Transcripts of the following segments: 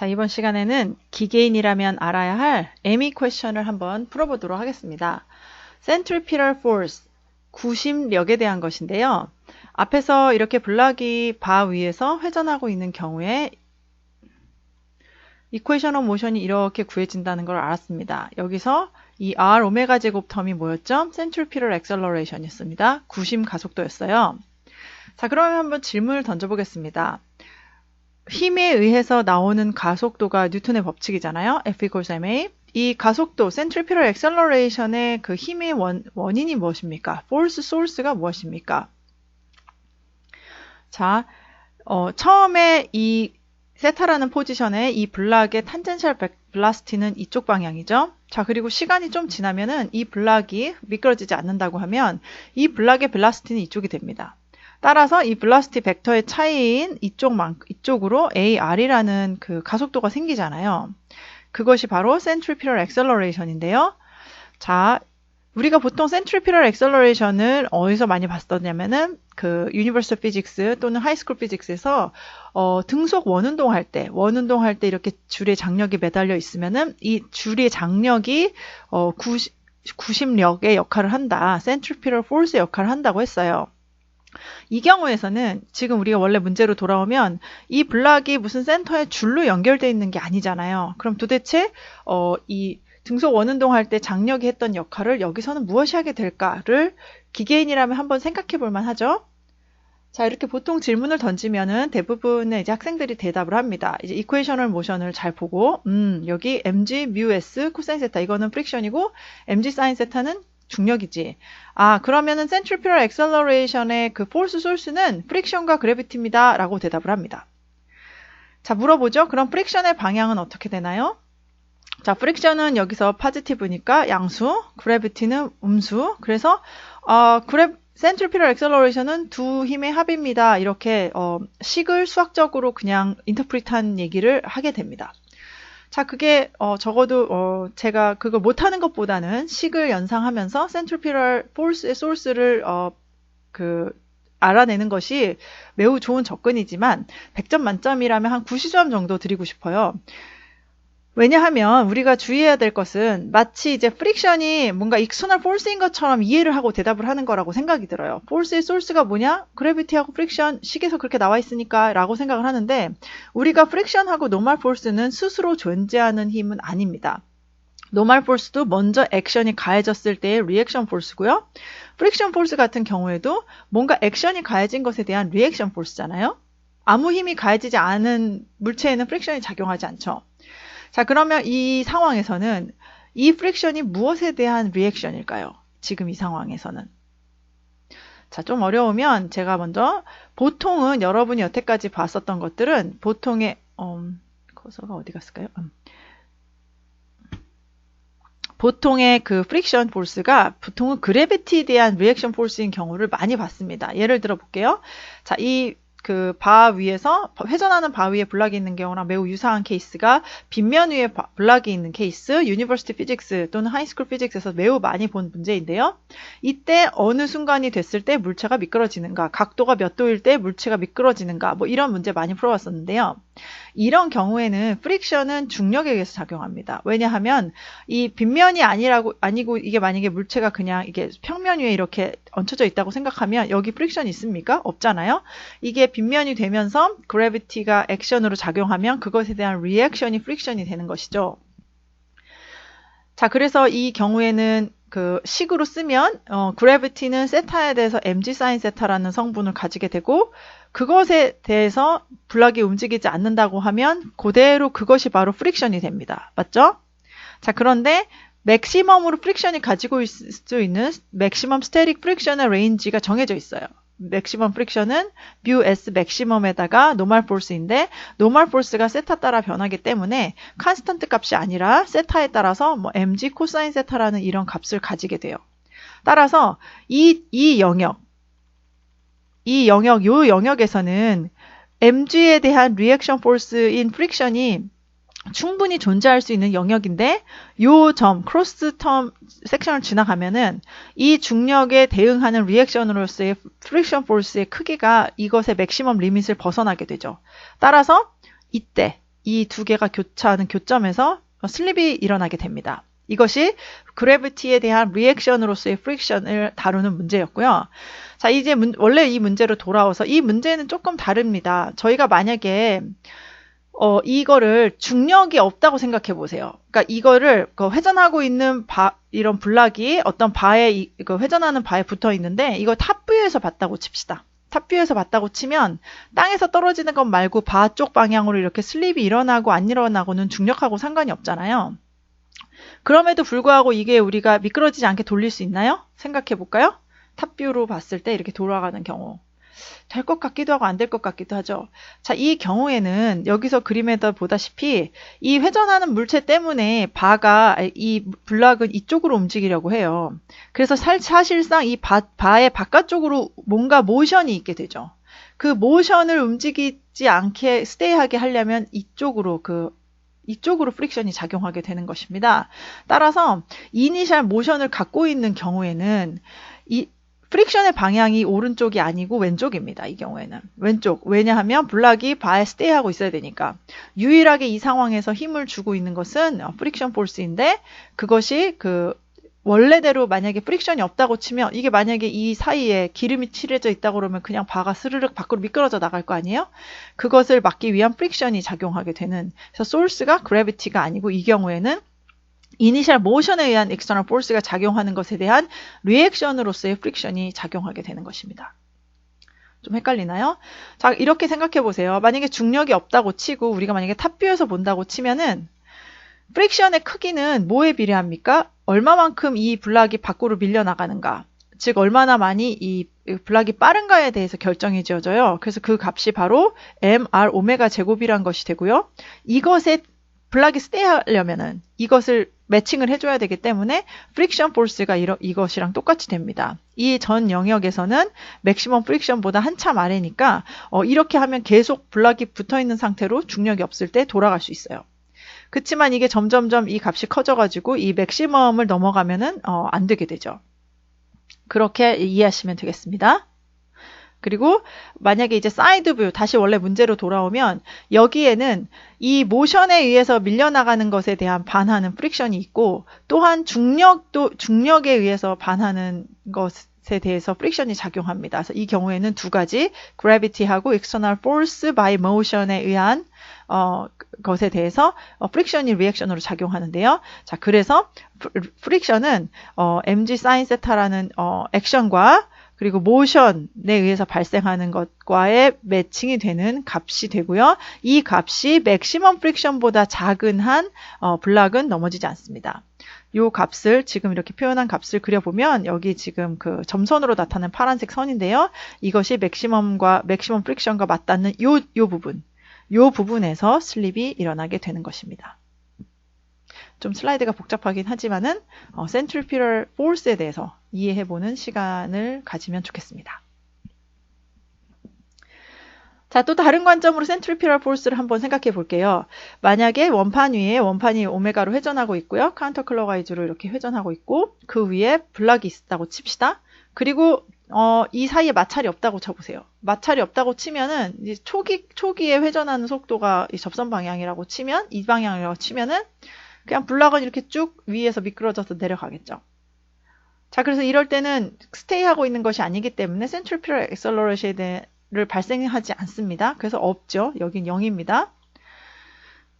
자, 이번 시간에는 기계인이라면 알아야 할 에미 퀘션을 한번 풀어보도록 하겠습니다. Centripetal Force, 구심력에 대한 것인데요. 앞에서 이렇게 블락이 바 위에서 회전하고 있는 경우에 이퀘션 오브 모션이 이렇게 구해진다는 걸 알았습니다. 여기서 이 R 오메가 제곱 텀이 뭐였죠? Centripetal Acceleration이었습니다. 구심 가속도였어요. 자, 그러면 한번 질문을 던져보겠습니다. 힘에 의해서 나오는 가속도가 뉴턴의 법칙이잖아요. F equals ma. 이 가속도, centripetal acceleration의 그 힘의 원, 원인이 무엇입니까? force source가 무엇입니까? 자, 어, 처음에 이 세타라는 포지션에 이 블락의 탄젠셜 블라스티는 이쪽 방향이죠. 자, 그리고 시간이 좀 지나면은 이 블락이 미끄러지지 않는다고 하면 이 블락의 블라스티는 이쪽이 됩니다. 따라서 이 블라스티 벡터의 차이인 이쪽 만 이쪽으로 AR이라는 그 가속도가 생기잖아요. 그것이 바로 centripetal acceleration인데요. 자, 우리가 보통 centripetal acceleration을 어디서 많이 봤었냐면은 그 Universal Physics 또는 School Physics에서 어, 등속 원운동 할 때, 원운동 할 때 이렇게 줄에 장력이 매달려 있으면은 이 줄의 장력이 어, 구시, 구심력의 역할을 한다. centripetal force의 역할을 한다고 했어요. 이 경우에서는 지금 우리가 원래 문제로 돌아오면 이 블락이 무슨 센터에 줄로 연결되어 있는 게 아니잖아요. 그럼 도대체 어, 이 등속 원운동 할 때 장력이 했던 역할을 여기서는 무엇이 하게 될까를 기계인이라면 한번 생각해 볼 만하죠. 자, 이렇게 보통 질문을 던지면은 대부분의 이제 학생들이 대답을 합니다. 이제 이퀘이셔널 모션을 잘 보고, 음, 여기 mg mu s 코사인 세타 이거는 프릭션이고 mg 사인 세타는 중력이지. 아, 그러면은 centripetal acceleration의 그 force source는 friction과 gravity입니다. 라고 대답을 합니다. 자, 물어보죠. 그럼 friction의 방향은 어떻게 되나요? 자, friction은 여기서 positive니까 양수, gravity는 음수. 그래서 어, 그래, centripetal acceleration은 두 힘의 합입니다. 이렇게 어, 식을 수학적으로 그냥 인터프리트한 얘기를 하게 됩니다. 자, 그게 어, 적어도 어, 제가 그걸 못하는 것보다는 식을 연상하면서 centripetal force의 source를 어, 그 알아내는 것이 매우 좋은 접근이지만 100점 만점이라면 한 90점 정도 드리고 싶어요. 왜냐하면 우리가 주의해야 될 것은 마치 이제 프릭션이 뭔가 익스터널 폴스인 것처럼 이해를 하고 대답을 하는 거라고 생각이 들어요. 폴스의 소스가 뭐냐? 그래비티하고 프릭션 식에서 그렇게 나와 있으니까 라고 생각을 하는데 우리가 프릭션하고 노멀 폴스는 스스로 존재하는 힘은 아닙니다. 노멀 폴스도 먼저 액션이 가해졌을 때의 리액션 폴스고요. 프릭션 폴스 같은 경우에도 뭔가 액션이 가해진 것에 대한 리액션 폴스잖아요. 아무 힘이 가해지지 않은 물체에는 프릭션이 작용하지 않죠. 자, 그러면 이 상황에서는 이 프릭션이 무엇에 대한 리액션일까요? 지금 이 상황에서는. 자, 좀 어려우면 제가 먼저 보통은 여러분이 여태까지 봤었던 것들은 보통의 음, 커서가 어디 갔을까요? 음. 보통의 그 프릭션 폴스가 보통은 그래비티에 대한 리액션 폴스인 경우를 많이 봤습니다. 예를 들어 볼게요. 자, 이 그 바 위에서 회전하는 바 위에 블락이 있는 경우랑 매우 유사한 케이스가 빗면 위에 블락이 있는 케이스, 유니버시티 피직스 또는 하이스쿨 피직스에서 매우 많이 본 문제인데요. 이때 어느 순간이 됐을 때 물체가 미끄러지는가, 각도가 몇 도일 때 물체가 미끄러지는가, 뭐 이런 문제 많이 풀어봤었는데요. 이런 경우에는 프릭션은 중력에 의해서 작용합니다. 왜냐하면 이 빗면이 아니라고 아니고 이게 만약에 물체가 그냥 이게 평면 위에 이렇게 얹혀져 있다고 생각하면 여기 프릭션이 있습니까? 없잖아요. 이게 빗면이 되면서 그래비티가 액션으로 작용하면 그것에 대한 리액션이 프릭션이 되는 것이죠. 자, 그래서 이 경우에는 그 식으로 쓰면 어, 그래비티는 세타에 대해서 mg 사인 세타라는 성분을 가지게 되고 그것에 대해서 블락이 움직이지 않는다고 하면 그대로 그것이 바로 프릭션이 됩니다. 맞죠? 자, 그런데 맥시멈으로 프릭션이 가지고 있을 수 있는 맥시멈 스테릭 프릭션의 레인지가 정해져 있어요. 맥시멈 프릭션은 뮤 S 맥시멈에다가 노멀 포스인데 노멀 포스가 세타 따라 변하기 때문에 컨스턴트 값이 아니라 세타에 따라서 뭐 mg 코사인 세타라는 이런 값을 가지게 돼요. 따라서 이, 이 영역 이 영역, 요 영역에서는 mg에 대한 리액션 포스인 프릭션이 충분히 존재할 수 있는 영역인데 요 점, 크로스 텀 섹션을 지나가면은 이 중력에 대응하는 리액션으로서의 프릭션 포스의 크기가 이것의 맥시멈 리밋을 벗어나게 되죠. 따라서 이때 이 두 개가 교차하는 교점에서 슬립이 일어나게 됩니다. 이것이 그래비티에 대한 리액션으로서의 프릭션을 다루는 문제였고요. 자, 이제 문, 원래 이 문제로 돌아와서 이 문제는 조금 다릅니다. 저희가 만약에 어, 이거를 중력이 없다고 생각해 보세요. 그러니까 이거를 그 회전하고 있는 바, 이런 블락이 어떤 바에, 이, 그 회전하는 바에 붙어 있는데 이걸 탑뷰에서 봤다고 칩시다. 탑뷰에서 봤다고 치면 땅에서 떨어지는 것 말고 바 쪽 방향으로 이렇게 슬립이 일어나고 안 일어나고는 중력하고 상관이 없잖아요. 그럼에도 불구하고 이게 우리가 미끄러지지 않게 돌릴 수 있나요? 생각해 볼까요? 탑뷰로 봤을 때 이렇게 돌아가는 경우. 될 것 같기도 하고 안 될 것 같기도 하죠. 자, 이 경우에는 여기서 그림에다 보다시피 이 회전하는 물체 때문에 바가 이 블락은 이쪽으로 움직이려고 해요. 그래서 사실상 이 바, 바의 바깥쪽으로 뭔가 모션이 있게 되죠. 그 모션을 움직이지 않게 스테이하게 하려면 이쪽으로 그 이쪽으로 프릭션이 작용하게 되는 것입니다. 따라서 이니셜 모션을 갖고 있는 경우에는 이 프릭션의 방향이 오른쪽이 아니고 왼쪽입니다. 이 경우에는. 왼쪽. 왜냐하면 블락이 바에 스테이하고 있어야 되니까. 유일하게 이 상황에서 힘을 주고 있는 것은 프릭션 포스인데 그것이 그 원래대로 만약에 프릭션이 없다고 치면 이게 만약에 이 사이에 기름이 칠해져 있다 그러면 그냥 바가 스르륵 밖으로 미끄러져 나갈 거 아니에요? 그것을 막기 위한 프릭션이 작용하게 되는 그래서 소스가 그래비티가 아니고 이 경우에는 이니셜 모션에 의한 엑스터널 포스가 작용하는 것에 대한 리액션으로서의 프릭션이 작용하게 되는 것입니다. 좀 헷갈리나요? 자, 이렇게 생각해 보세요. 만약에 중력이 없다고 치고 우리가 만약에 탑뷰에서 본다고 치면은 프릭션의 크기는 뭐에 비례합니까? 얼마만큼 이 블락이 밖으로 밀려나가는가. 즉 얼마나 많이 이 블락이 빠른가에 대해서 결정이 지어져요. 그래서 그 값이 바로 mr 오메가 제곱이란 것이 되고요. 이것에 블락이 스테이 하려면은 이것을 매칭을 해줘야 되기 때문에 프릭션 포스가 이것이랑 똑같이 됩니다. 이 전 영역에서는 맥시멈 프릭션보다 한참 아래니까 어, 이렇게 하면 계속 블락이 붙어 있는 상태로 중력이 없을 때 돌아갈 수 있어요. 그렇지만 이게 점점점 이 값이 커져가지고 이 맥시멈을 넘어가면은 어, 안 되게 되죠. 그렇게 이해하시면 되겠습니다. 그리고 만약에 이제 사이드 뷰 다시 원래 문제로 돌아오면 여기에는 이 모션에 의해서 밀려나가는 것에 대한 반하는 프릭션이 있고 또한 중력도 중력에 의해서 반하는 것에 대해서 프릭션이 작용합니다. 그래서 이 경우에는 두 가지 gravity하고 external force by motion에 의한 어, 것에 대해서 어, 프릭션이 리액션으로 작용하는데요. 자, 그래서 프릭션은 어, mg sin 세타라는 어, 액션과 그리고 모션에 의해서 발생하는 것과의 매칭이 되는 값이 되고요. 이 값이 맥시멈 프릭션보다 작은 한 어, 블락은 넘어지지 않습니다. 이 값을 지금 이렇게 표현한 값을 그려보면 여기 지금 그 점선으로 나타나는 파란색 선인데요. 이것이 맥시멈과 맥시멈 프릭션과 맞닿는 요, 요 부분 이 부분에서 슬립이 일어나게 되는 것입니다. 좀 슬라이드가 복잡하긴 하지만은 어, 센트리피럴 포스에 대해서 이해해보는 시간을 가지면 좋겠습니다. 자, 또 다른 관점으로 센트리피럴 포스를 한번 생각해 볼게요. 만약에 원판 위에 원판이 오메가로 회전하고 있고요. 카운터 클로가이즈로 이렇게 회전하고 있고 그 위에 블락이 있다고 칩시다. 그리고 어, 이 사이에 마찰이 없다고 쳐보세요. 마찰이 없다고 치면은 초기 초기에 회전하는 속도가 이 접선 방향이라고 치면 이 방향이라고 치면은 그냥 블락은 이렇게 쭉 위에서 미끄러져서 내려가겠죠. 자, 그래서 이럴 때는 스테이하고 있는 것이 아니기 때문에 센트리피럴 엑셀러레이션을 발생하지 않습니다. 그래서 없죠. 여긴 0입니다.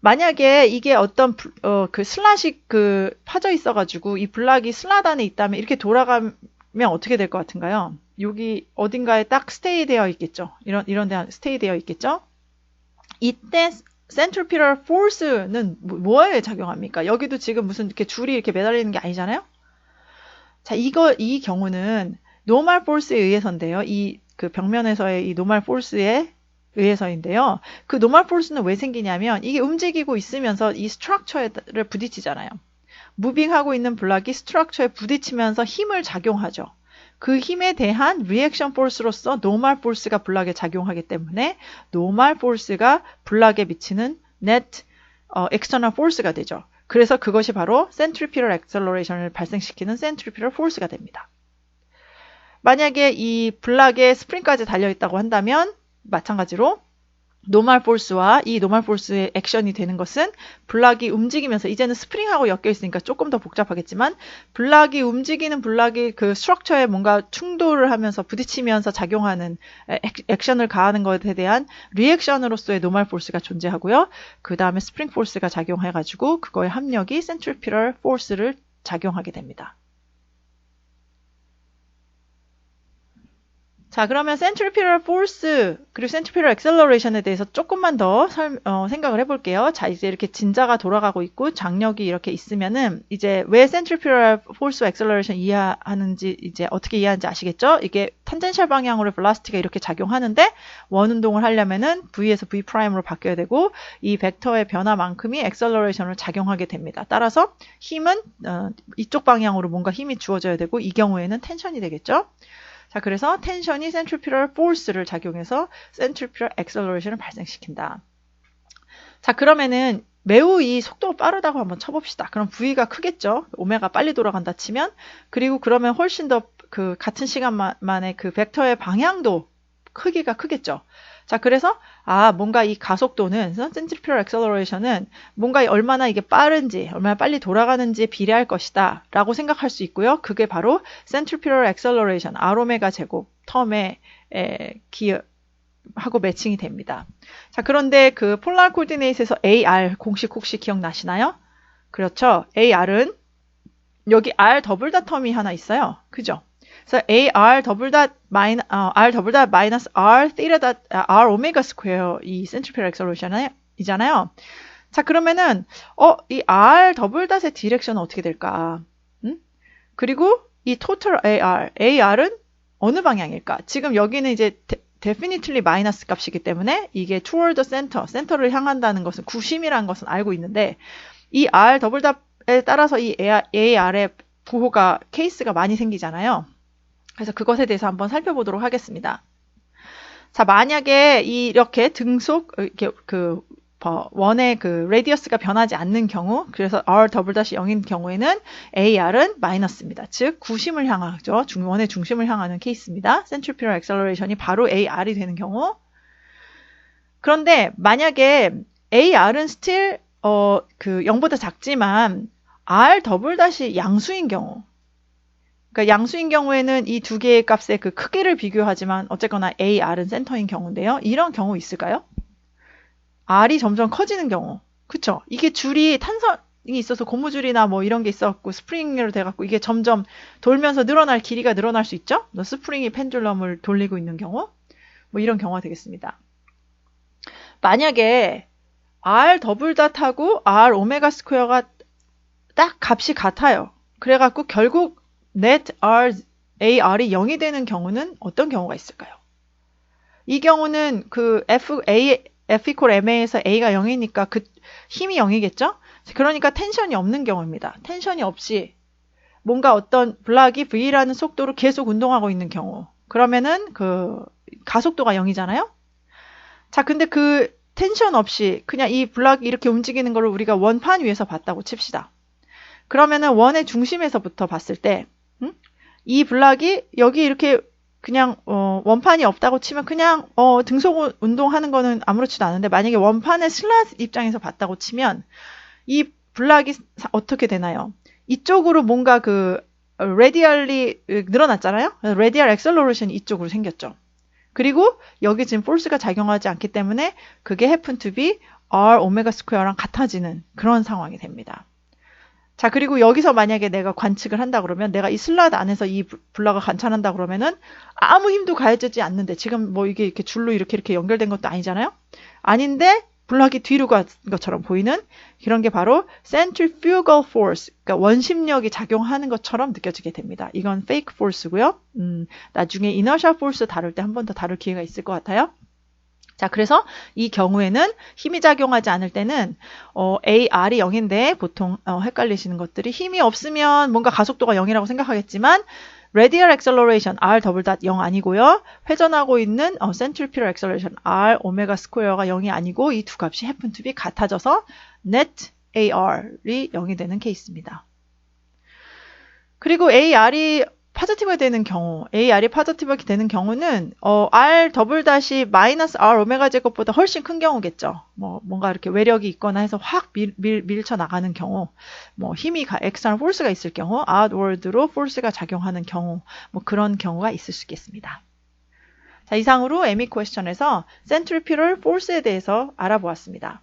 만약에 이게 어떤 어, 그 슬라시 그 파져 있어가지고 이 블락이 슬라드 안에 있다면 이렇게 돌아가면 어떻게 될 것 같은가요? 여기 어딘가에 딱 스테이 되어 있겠죠. 이런 이런 데 스테이 되어 있겠죠. 이때 센트리피럴 포스는 뭐에 작용합니까? 여기도 지금 무슨 이렇게 줄이 이렇게 매달리는 게 아니잖아요. 자, 이거 이 경우는 노멀 포스에 의해서인데요. 이 그 벽면에서의 이 노멀 포스에 의해서인데요. 그 노멀 포스는 왜 생기냐면 이게 움직이고 있으면서 이 스트럭처를 부딪히잖아요. 무빙하고 있는 블락이 스트럭처에 부딪히면서 힘을 작용하죠. 그 힘에 대한 리액션 포스로서 노멀 포스가 블락에 작용하기 때문에 노멀 포스가 블락에 미치는 net 어, external force가 되죠. 그래서 그것이 바로 centripetal acceleration을 발생시키는 centripetal force가 됩니다. 만약에 이 블락에 스프링까지 달려 있다고 한다면 마찬가지로 노멀 포스와 이 노멀 포스의 액션이 되는 것은 블락이 움직이면서 이제는 스프링하고 엮여 있으니까 조금 더 복잡하겠지만 블락이 움직이는 블락이 그 스트럭처에 뭔가 충돌을 하면서 부딪히면서 작용하는 액션을 가하는 것에 대한 리액션으로서의 노멀 포스가 존재하고요. 그 다음에 스프링 포스가 작용해가지고 그거의 합력이 센트리피럴 포스를 작용하게 됩니다. 자, 그러면 centripetal force 그리고 centripetal acceleration에 대해서 조금만 더 설, 어, 생각을 해볼게요. 자, 이제 이렇게 진자가 돌아가고 있고 장력이 이렇게 있으면은 이제 왜 centripetal force acceleration 이해하는지 이제 어떻게 이해하는지 아시겠죠? 이게 탄젠셜 방향으로 velocity가 이렇게 작용하는데 원 운동을 하려면은 v에서 v 프라임으로 바뀌어야 되고 이 벡터의 변화만큼이 acceleration을 작용하게 됩니다. 따라서 힘은 어, 이쪽 방향으로 뭔가 힘이 주어져야 되고 이 경우에는 텐션이 되겠죠? 자, 그래서 텐션이 centripetal force를 작용해서 centripetal acceleration을 발생시킨다. 자, 그러면은 매우 이 속도가 빠르다고 한번 쳐봅시다. 그럼 V가 크겠죠? 오메가 빨리 돌아간다 치면. 그리고 그러면 훨씬 더 그 같은 시간 만에 그 벡터의 방향도 크기가 크겠죠? 자, 그래서 아, 뭔가 이 가속도는 centrifugal acceleration은 뭔가 얼마나 이게 빠른지, 얼마나 빨리 돌아가는지에 비례할 것이다 라고 생각할 수 있고요. 그게 바로 centrifugal acceleration, R오메가 제곱 텀에 에, 기 하고 매칭이 됩니다. 자, 그런데 그 폴라 코디네이트에서 AR 공식 혹시 기억나시나요? 그렇죠. AR은 여기 R 더블 다 텀이 하나 있어요. 그죠? 그래서 AR 더블 닷 마이너 어, R 더블 닷 마이너스 R theta 닷 R 오메가 스퀘어 이 센트리페럴 액셀러레이션이잖아요. 자 그러면은 어 이 R 더블 닷의 디렉션은 어떻게 될까? 음? 그리고 이 total AR AR은 어느 방향일까? 지금 여기는 이제 definitely 마이너스 값이기 때문에 이게 toward the center, 센터를 향한다는 것은 구심이라는 것은 알고 있는데 이 R 더블 닷에 따라서 이 AR의 부호가 케이스가 많이 생기잖아요. 그래서 그것에 대해서 한번 살펴보도록 하겠습니다. 자, 만약에 이렇게 등속, 이렇게 그, 원의 그 레디어스가 변하지 않는 경우, 그래서 r 더블 다시 0인 경우에는 ar은 마이너스입니다. 즉, 구심을 향하죠. 원의 중심을 향하는 케이스입니다. centripetal acceleration이 바로 ar이 되는 경우. 그런데 만약에 ar은 still 어, 그 0보다 작지만 r 더블 다시 양수인 경우, 그러니까 양수인 경우에는 이 두 개의 값의 그 크기를 비교하지만 어쨌거나 A, R은 센터인 경우인데요. 이런 경우 있을까요? R이 점점 커지는 경우. 그쵸? 이게 줄이 탄선이 있어서 고무줄이나 뭐 이런 게 있어갖고 스프링으로 돼갖고 이게 점점 돌면서 늘어날 길이가 늘어날 수 있죠? 스프링이 펜줄럼을 돌리고 있는 경우. 뭐 이런 경우가 되겠습니다. 만약에 R 더블 닷하고 R 오메가 스퀘어가 딱 값이 같아요. 그래갖고 결국 net r ar이 0이 되는 경우는 어떤 경우가 있을까요? 이 경우는 그 f a f equal ma에서 a가 0이니까 그 힘이 0이겠죠? 그러니까 텐션이 없는 경우입니다. 텐션이 없이 뭔가 어떤 블락이 v라는 속도로 계속 운동하고 있는 경우 그러면은 그 가속도가 0이잖아요. 자, 근데 그 텐션 없이 그냥 이 블락이 이렇게 움직이는 거를 우리가 원판 위에서 봤다고 칩시다. 그러면은 원의 중심에서부터 봤을 때 이 블락이 여기 이렇게 그냥 어, 원판이 없다고 치면 그냥 어, 등속 운동하는 거는 아무렇지도 않은데 만약에 원판의 슬랏 입장에서 봤다고 치면 이 블락이 어떻게 되나요? 이쪽으로 뭔가 그 레디얼리 늘어났잖아요. 레디얼 엑셀러레이션이 이쪽으로 생겼죠. 그리고 여기 지금 폴스가 작용하지 않기 때문에 그게 happen r 오메가 스퀘어랑 같아지는 그런 상황이 됩니다. 자, 그리고 여기서 만약에 내가 관측을 한다 그러면 내가 이 슬라드 안에서 이 블락을 관찰한다 그러면은 아무 힘도 가해지지 않는데 지금 뭐 이게 이렇게 줄로 이렇게 이렇게 연결된 것도 아니잖아요? 아닌데 블락이 뒤로 간 것처럼 보이는 그런 게 바로 centrifugal force, 그러니까 원심력이 작용하는 것처럼 느껴지게 됩니다. 이건 fake force고요. 음, 나중에 inertial force 다룰 때 한 번 더 다룰 기회가 있을 것 같아요. 자, 그래서 이 경우에는 힘이 작용하지 않을 때는 어, AR이 0인데 보통 어, 헷갈리시는 것들이 힘이 없으면 뭔가 가속도가 0이라고 생각하겠지만 radial acceleration r 더블 닷0 아니고요. 회전하고 있는 어, centripetal acceleration r 오메가 스퀘어가 0이 아니고 이 두 값이 happen to be 같아져서 net ar이 0이 되는 케이스입니다. 그리고 AR이 파지티브가 되는 경우, AR이 파지티브가 되는 경우는 어, R 더블 다시 마이너스 R 오메가 제곱보다 훨씬 큰 경우겠죠. 뭐 뭔가 이렇게 외력이 있거나 해서 확 밀, 밀, 밀쳐 나가는 경우, 뭐 힘이 가, 엑스터널 포스가 있을 경우, 아웃워드로 포스가 작용하는 경우, 뭐 그런 경우가 있을 수 있겠습니다. 자, 이상으로 에미 퀘스천에서 센트리퓨럴 포스에 대해서 알아보았습니다.